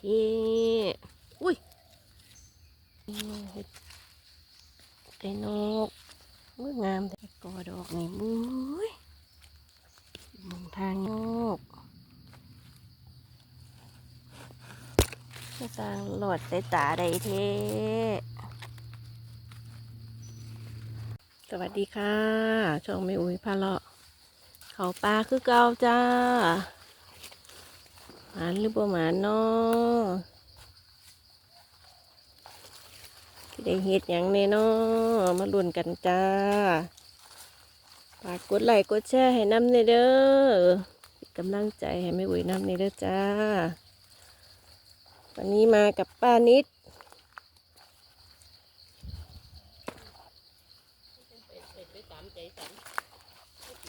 ที่อุ้ยเห็ดไก่นกมืองามแต่กอดอกนี่มุ้ยมองทางนกสร้างหลอดใส่ตาได้เทสวัสดีค่ะ ช่องไม่อุ้ยพาเลาะ เขาปลาคือเก่าจ้า หมานหรือบ่หมานเนาะได้เฮ็ดหยังน่เนาะมาลุ้นกันจ้าฝากกดไลค์กดแชร์ให้น้ำในเด้อป็นกำลังใจให้แม่อุ้ยน้ำในเด้อจ้า วันนี้มากับป้านิด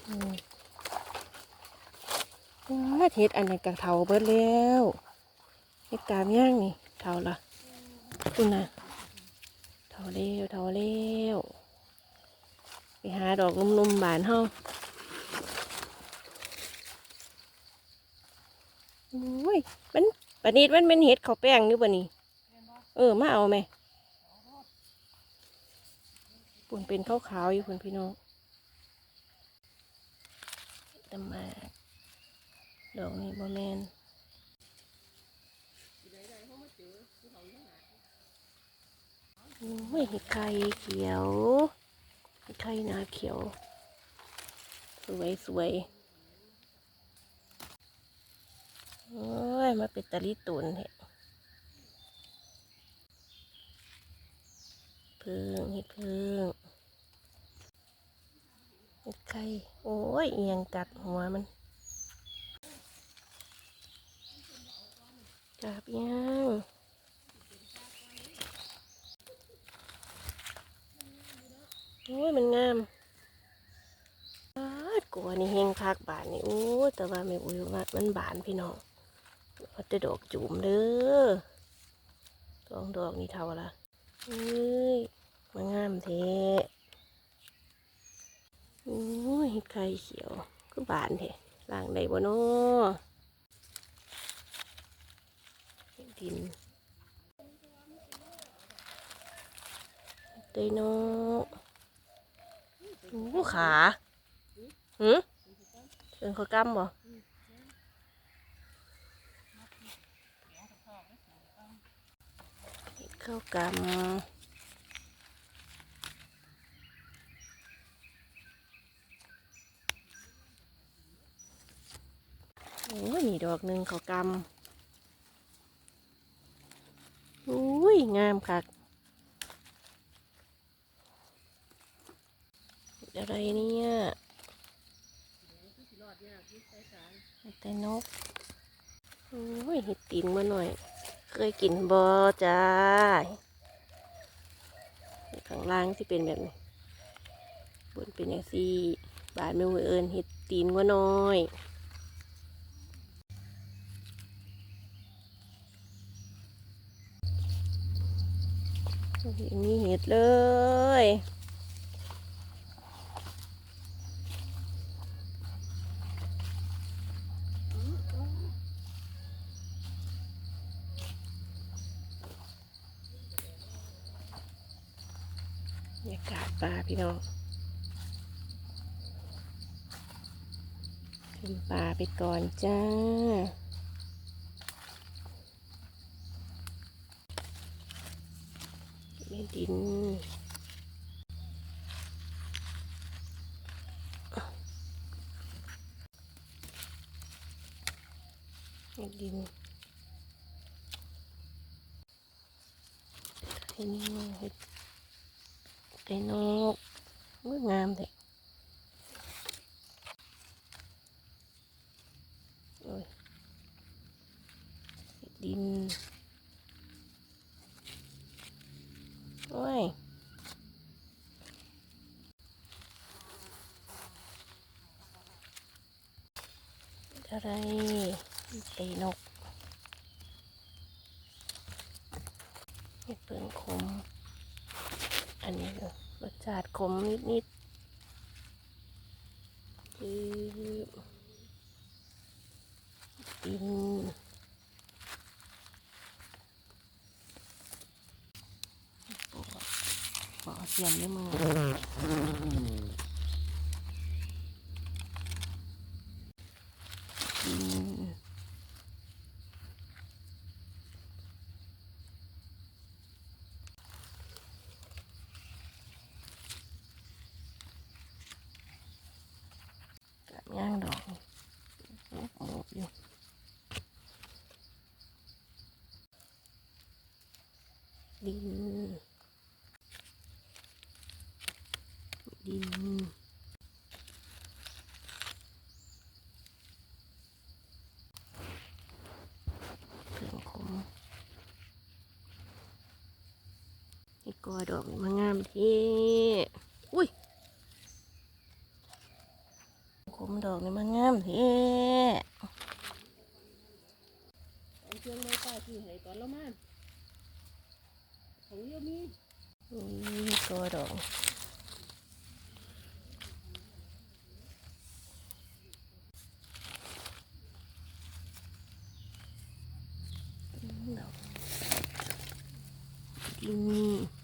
อืม เฮ็ดอันนั้นกะเทาเบิดแล้วเฮ็ดกามย่างนี่เทาละคุณนะเทาเร็วเทาเร็วไปหาดอกนุ่มๆบานเฮาโอ้ยมันปนนี้มันเป็นเห็ดข้าวแป้งอยู่บ่นี่เออมาเอาไหมปุ่นเป็นขาวๆอยู่คุณพี่น้องตำมา ดอกนี้บ่แมนโอ้ยเห็ดไข่เขียวเห็ดไข่นาเขียว สวยสวยโอ้ย มาเป็นตะลิตุนเห็ดพึ่งเห็ดพึ่งเห็ดไข่ โอ้ยเอียงกัดหัวมัน จับยังโอ้ยมันงามบาดกลัวนี่เฮงคักบานนี่โอ้แต่ว่าไม่อุ้ยว่ามันบานพี่น้องเอาแต่ดอกจุ่มเด้อสองดอกนี่เท่าละเอ้ยมันงามเทโอ้ยไข่เขียว คือบานเถอะล่างได้บ่เนาะ ดินเตยนาะโอ้ขาหืมเป็นข้ากล้ำบ่เข้าวกำโอ้ยนี่ดอกหนึ่งเขากำอุ้ ยงามคักอะไรเนี่ยแต่นกโอ้ยเห็ดตีนมาหน่อย เคยกินบอจ้าข้างล่างที่เป็นแบบนี้บนเป็นอย่างซี่ บานไม่เวเอินเห็ดตีนว่าน้อย ย่างนี้เห็ดเลยบรรยากาศป่าพี่น้องขึ้นป่าไปก่อนจ้า ใน ดินในดินไอ้นี่เห็ดไก่นกมืองามเลยโอ้ยเห็ดดิน โอ้ยอะไรไอ้นกเห็ดเปลืองขมอันนี้รสชาติขมนิดๆคือดิน เสียมด้วยมืออืมกับย่างดอกโอ้โหอยู่ดิน ดิน เครื่องคมนี่ กอดอกมางามที่อุ้ยคมดอกนี่มางามที่เชืองไม้ตายที่ให้ตอนละมันของเยอะมีอุ้ยกอดอก ดอกดิน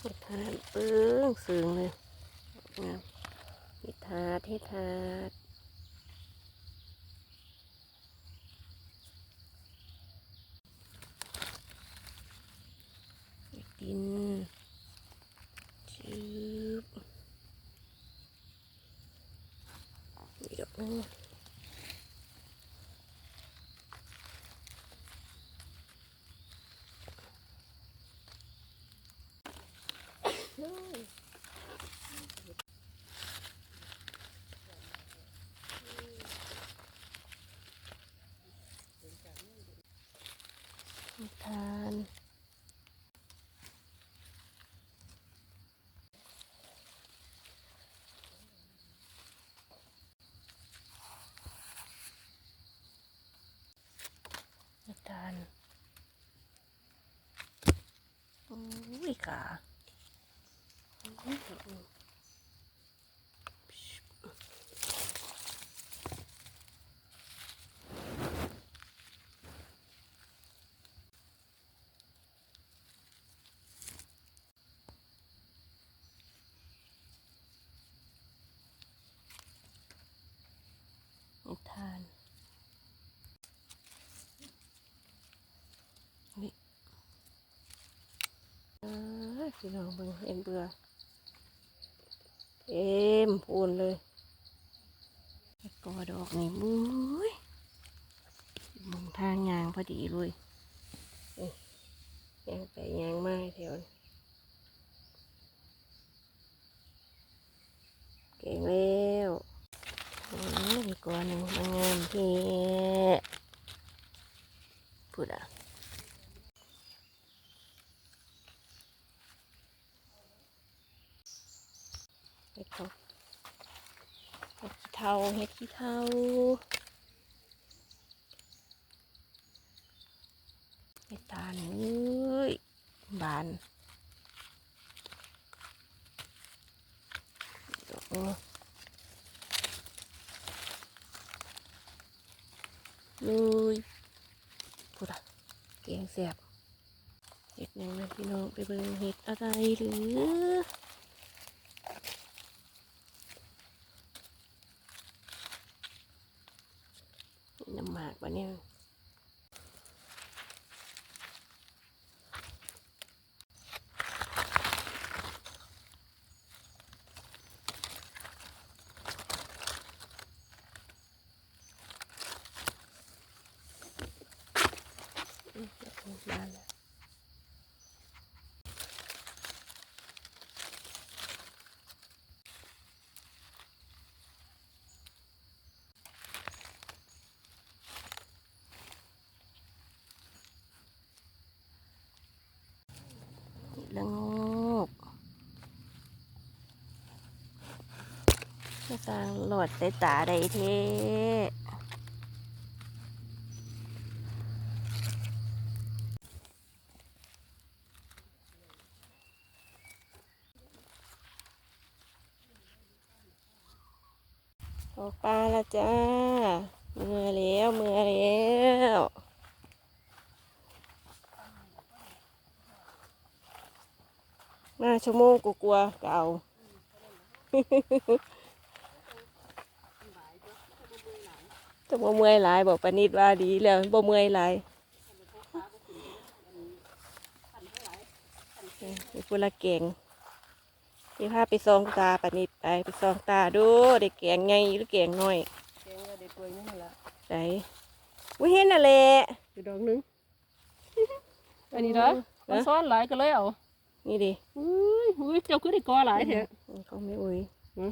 เห็ดทานเปิ้งสึงเลยงาม เห็ดทาดเททาดินชืบอีกดอกนึง นิทานนิทานโอ้ยขาอื้อหือนิทานนี่ เอ้ยพี่น้องเบิ่งเอ็นเบื่อเต็มพูนเลยกอดอกนี่มุ้ยมองทางยางพอดีเลยยางไปยางมาแถวนี้เก่งแล้วโอ้ยอีกกอหนึ่งมันงามเท่พูดอะ เห็ดเขา เทาเห็ดขี้เทาเห็ดตาลเอ้ยบานดอกนี้เลยพูดอะเกียงแสบเห็ดหยังนะพี่น้องไปเบิ่งเห็ดอะไรหรือ น้ำหมากปะเนี่ยอืมเดี๋ย จสร้างหลดได้ตาได้เท่ออกปลาละจ้า มือแล้วมือแล้วมาชั่วโมงกลัวๆเก่า จะบ่เมื่อยหลายบอกปานิดว่าดีแล้วบ่เมื่อยหลายนี่พูละเก่งที่พาไปซองตาปานิดไปไปซองตาดูเด็กแกงไงหรือแกงน้อยแกงก็ได้ป่วยนี่แหละไหนวิเห็นน่ะแหละอยู่ดอกหนึงอันนี้เด้อมันซ้อนหลายก็เลยเอานี่ดิอุ้ยอุ้ยเจ้าคือได้กอหลายแท้เขาไม่อุ้ยหือ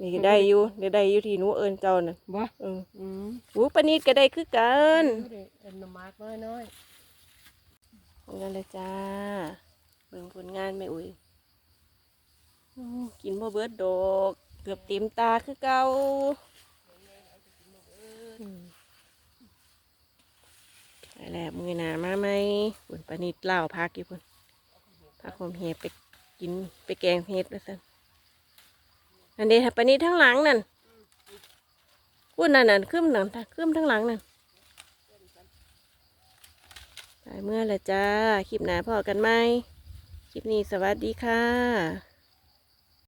นี่ก็ได้อยู่เดี๋ยวได้อยู่ที่หนูเอิญเจ้าน่ะบ่เอออืมหูปานิดก็ได้คือกันดูดิเป็นหน่อไม้น้อยน้อยนั่นเลยจ้าเบิ่งผลงานไม่อุ้ยอื้อกินบ่เบิดดอกเกือบเต็มตาคือเก่าอืมไปแล้วมือหนามาไหมปุ่นปานิดเล่าวพักอยู่พุ่นพักหอมเห็ดไปกินไปแกงเห็ดแล้วสัน อันนี้ปนี้ทั้งหลังนั่นพุ่นนั่นนั่นขึ้นนั่นขึ้นทั้งหลังนั่นไปเมื่อละจ้า คลิปหน้าพอกันไหม คลิปนี้สวัสดีค่ะ